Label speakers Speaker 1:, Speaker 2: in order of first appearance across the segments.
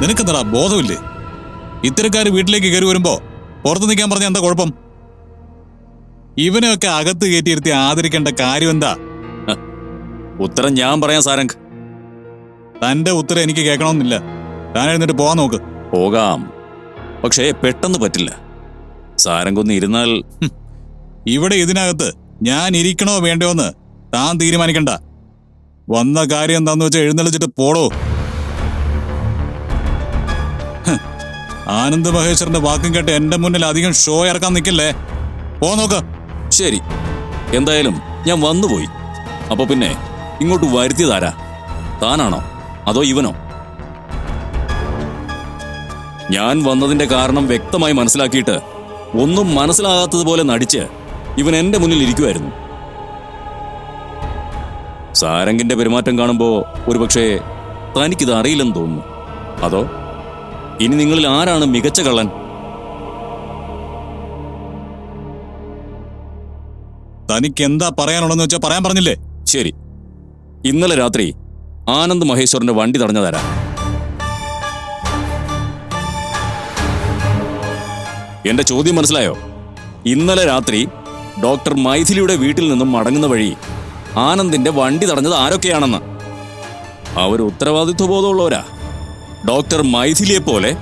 Speaker 1: നിനക്കെന്താ ബോധമില്ലേ? ഇത്തരക്കാര് വീട്ടിലേക്ക് കയറി വരുമ്പോ പുറത്ത് നിൽക്കാൻ പറഞ്ഞ എന്താ കുഴപ്പം? ഇവനെയൊക്കെ അകത്ത് കയറ്റിയിരുത്തി ആദരിക്കേണ്ട കാര്യം എന്താ?
Speaker 2: ഉത്തരം ഞാൻ പറയാം സാരംഗ്.
Speaker 1: തന്റെ ഉത്തരം എനിക്ക് കേൾക്കണമെന്നില്ല. താൻ എഴുന്നിട്ട് പോവാൻ നോക്ക്.
Speaker 2: പോകാം. പക്ഷേ പെട്ടെന്ന് പറ്റില്ല. സാരംഗ് ഇരുന്നാൽ
Speaker 1: ഇവിടെ ഇതിനകത്ത് ഞാൻ ഇരിക്കണോ വേണ്ടോന്ന് താൻ തീരുമാനിക്കണ്ട. വന്ന കാര്യം എന്താന്ന് വെച്ചാൽ എഴുന്നള്ളിച്ചിട്ട് പോടോ. ആനന്ദ് മഹേശ്വറിന്റെ വാക്കും കേട്ട് എന്റെ മുന്നിൽ അധികം ഷോ ഇറക്കാൻ നിൽക്കില്ലേ? പോ നോക്ക്.
Speaker 2: ശരി. എന്തായാലും ഞാൻ വന്നുപോയി. അപ്പൊ പിന്നെ ഇങ്ങോട്ട് വരുത്തിയതാരാ താനാണോ? അതോ ഇവനോ? ഞാൻ വന്നതിന്റെ കാരണം വ്യക്തമായി മനസ്സിലാക്കിയിട്ട് ഒന്നും മനസ്സിലാകാത്തതുപോലെ നടിച്ച് ഇവൻ എന്റെ മുന്നിൽ ഇരിക്കുമായിരുന്നു സാരംഗിന്റെ പെരുമാറ്റം കാണുമ്പോ ഒരുപക്ഷെ തനിക്കിത് അറിയില്ലെന്ന് തോന്നുന്നു. അതോ ഇനി നിങ്ങളിൽ ആരാണ് മികച്ച കള്ളൻ?
Speaker 1: തനിക്ക് എന്താ പറയാനുള്ളതെന്ന് വെച്ചാൽ പറയാൻ പറഞ്ഞില്ലേ?
Speaker 2: ശരി. ഇന്നലെ രാത്രി ആനന്ദ് മഹേശ്വറിന്റെ വണ്ടി തടഞ്ഞു തരാം എന്റെ ചോദ്യം മനസ്സിലായോ? ഇന്നലെ രാത്രി ഡോക്ടർ മൈഥിലിയുടെ വീട്ടിൽ നിന്നും മടങ്ങുന്ന വഴി ആനന്ദിന്റെ വണ്ടി തടഞ്ഞത് ആരൊക്കെയാണെന്ന്? അവർ ഉത്തരവാദിത്വ ബോധമുള്ളവരാ ഡോക്ടർ മൈഥിലിയെ പോലെ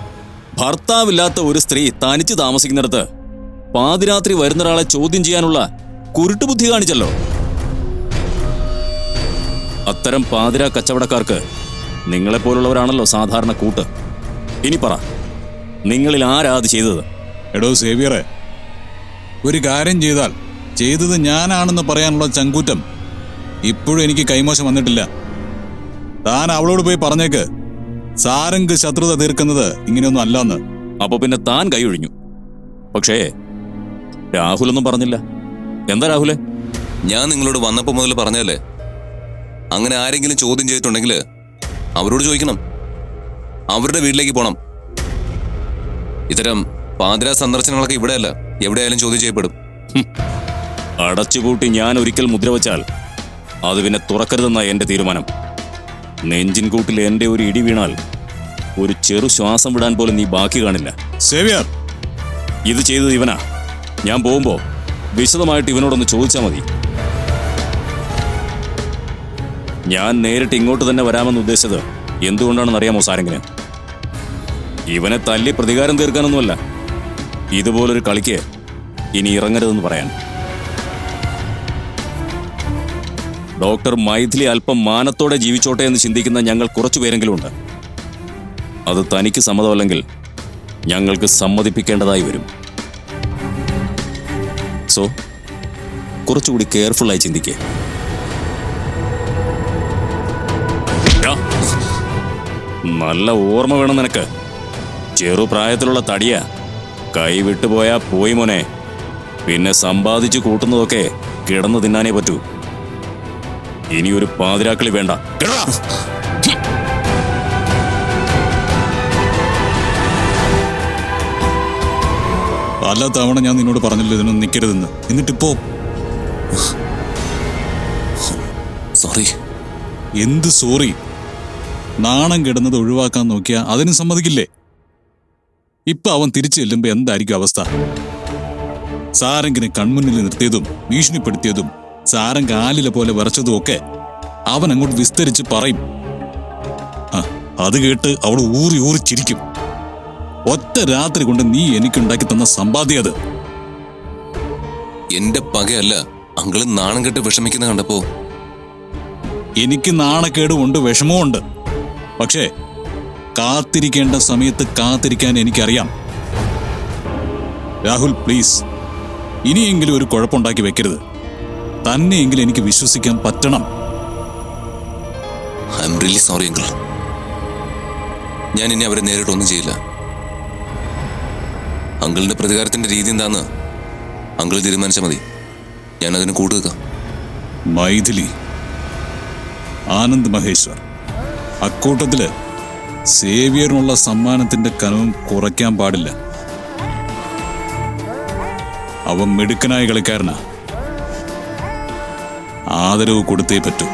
Speaker 2: ഭർത്താവില്ലാത്ത ഒരു സ്ത്രീ തനിച്ച് താമസിക്കുന്നിടത്ത് പാതിരാത്രി വരുന്ന ഒരാളെ ചോദ്യം ചെയ്യാനുള്ള കുരുട്ടുബുദ്ധി കാണിച്ചല്ലോ. അത്തരം പാതിരാ കച്ചവടക്കാർക്ക് നിങ്ങളെപ്പോലുള്ളവരാണല്ലോ സാധാരണ കൂട്ട്. ഇനി പറ നിങ്ങളിൽ ആരാ ചെയ്തത്?
Speaker 1: എടോ സേവിയറെ ഒരു കാര്യം ചെയ്താൽ ചെയ്തത് ഞാനാണെന്ന് പറയാനുള്ള ചങ്കൂറ്റം ഇപ്പോഴും എനിക്ക് കൈമോശം വന്നിട്ടില്ല. താൻ അവളോട് പോയി പറഞ്ഞേക്ക്. സാരംഗ് ശത്രുത തീർക്കുന്നത് ഇങ്ങനെയൊന്നും അല്ലെന്ന്.
Speaker 2: അപ്പൊ പിന്നെ താൻ കൈയൊഴിഞ്ഞു പക്ഷേ രാഹുലൊന്നും പറഞ്ഞില്ല. എന്താ രാഹുലെ?
Speaker 3: ഞാൻ നിങ്ങളോട് വന്നപ്പോ മുതൽ പറഞ്ഞല്ലേ അങ്ങനെ ആരെങ്കിലും ചോദ്യം ചെയ്തിട്ടുണ്ടെങ്കിൽ അവരോട് ചോദിക്കണം. അവരുടെ വീട്ടിലേക്ക് പോണം. ഇത്തരം പാതിര സന്ദർശനങ്ങളൊക്കെ ഇവിടെയല്ല. എവിടെയായാലും ചോദ്യം ചെയ്യപ്പെടും.
Speaker 2: അടച്ചുപൂട്ടി ഞാൻ ഒരിക്കൽ മുദ്ര വച്ചാൽ അത് പിന്നെ തുറക്കരുതെന്നാണ് എന്റെ തീരുമാനം. നെഞ്ചിൻ കൂട്ടിൽ എന്റെ ഒരു ഇടി വീണാൽ ഒരു ചെറു ശ്വാസം വിടാൻ പോലും നീ ബാക്കി കാണില്ല.
Speaker 1: സേവിയർ
Speaker 2: ഇത് ചെയ്തത് ഇവനാ. ഞാൻ പോകുമ്പോ വിശദമായിട്ട് ഇവനോടൊന്ന് ചോദിച്ചാൽ മതി. ഞാൻ നേരിട്ട് ഇങ്ങോട്ട് തന്നെ വരാമെന്ന് ഉദ്ദേശിച്ചത് എന്തുകൊണ്ടാണെന്ന് അറിയാമോ സാരെങ്കിന് ഇവനെ തല്ലി പ്രതികാരം തീർക്കാനൊന്നുമല്ല. ഇതുപോലൊരു കളിക്ക് ഇനി ഇറങ്ങരുതെന്ന് പറയാൻ. ഡോക്ടർ മൈഥിലി അല്പം മാനത്തോടെ ജീവിച്ചോട്ടെ എന്ന് ചിന്തിക്കുന്ന ഞങ്ങൾ കുറച്ചു പേരെങ്കിലും ഉണ്ട് അത് തനിക്ക് സമ്മതമല്ലെങ്കിൽ ഞങ്ങൾക്ക് സമ്മതിപ്പിക്കേണ്ടതായി വരും. സോ കുറച്ചുകൂടി കെയർഫുള്ളായി ചിന്തിക്കേ. നല്ല ഓർമ്മ വേണം നിനക്ക്. ചെറുപ്രായത്തിലുള്ള തടിയ. കൈ വിട്ടുപോയാ പോയി മോനെ. പിന്നെ സമ്പാദിച്ചു കൂട്ടുന്നതൊക്കെ കിടന്നു തിന്നാനേ പറ്റൂ. ഇനി ഒരു പാതിരാക്കളി വേണ്ട.
Speaker 1: പല തവണ ഞാൻ നിന്നോട് പറഞ്ഞില്ല ഇതിനൊന്നും നിൽക്കരുതെന്ന് എന്നിട്ടിപ്പോ
Speaker 3: സോറി
Speaker 1: എന്ത് സോറി? നാണം കിടന്നത് ഒഴിവാക്കാൻ നോക്കിയാ അതിനും സമ്മതിക്കില്ലേ? ഇപ്പൊ അവൻ തിരിച്ചു ചെല്ലുമ്പോ എന്തായിരിക്കും അവസ്ഥ? സാരംഗിനെ കൺമുന്നിൽ നിർത്തിയതും ഭീഷണിപ്പെടുത്തിയതും സാരംഗ് കാലിലെ പോലെ വിറച്ചതും ഒക്കെ അവൻ അങ്ങോട്ട് വിസ്തരിച്ച് പറയും. അത് കേട്ട് അവൾ ഊറി ഊറി ചിരിക്കും. ഒറ്റ രാത്രി കൊണ്ട് നീ എനിക്കുണ്ടാക്കി തന്ന സമ്പാദ്യം അത്.
Speaker 3: എന്റെ പകയല്ല അങ്കിൾ നാണം കെട്ട് വിഷമിക്കുന്ന കണ്ടപ്പോ.
Speaker 1: എനിക്ക് നാണക്കേടും ഉണ്ട് വിഷമവും ഉണ്ട്. പക്ഷേ കാത്തിരിക്കേണ്ട സമയത്ത് കാത്തിരിക്കാൻ എനിക്കറിയാം. രാഹുൽ പ്ലീസ് ഇനിയെങ്കിലും ഒരു കുഴപ്പമുണ്ടാക്കി വെക്കരുത്. തന്നെയെങ്കിലും എനിക്ക് വിശ്വസിക്കാൻ പറ്റണം.
Speaker 3: I am really sorry uncle ഞാൻ ഇനി അവരെ നേരിട്ടൊന്നും ചെയ്യില്ല. അങ്കിളിന്റെ പ്രതികാരത്തിന്റെ രീതി എന്താന്ന് അങ്കിൾ തീരുമാനിച്ചാൽ മതി. ഞാൻ അതിന് കൂട്ടുക
Speaker 1: മൈഥിലി ആനന്ദ് മഹേശ്വർ അക്കൂട്ടത്തിൽ സേവിയറിനുള്ള സമ്മാനത്തിന്റെ കനവും കുറയ്ക്കാൻ പാടില്ല. അവൻ മിടുക്കനായ കളിക്കാരനാ. ആദരവ് കൊടുത്തേ പറ്റൂ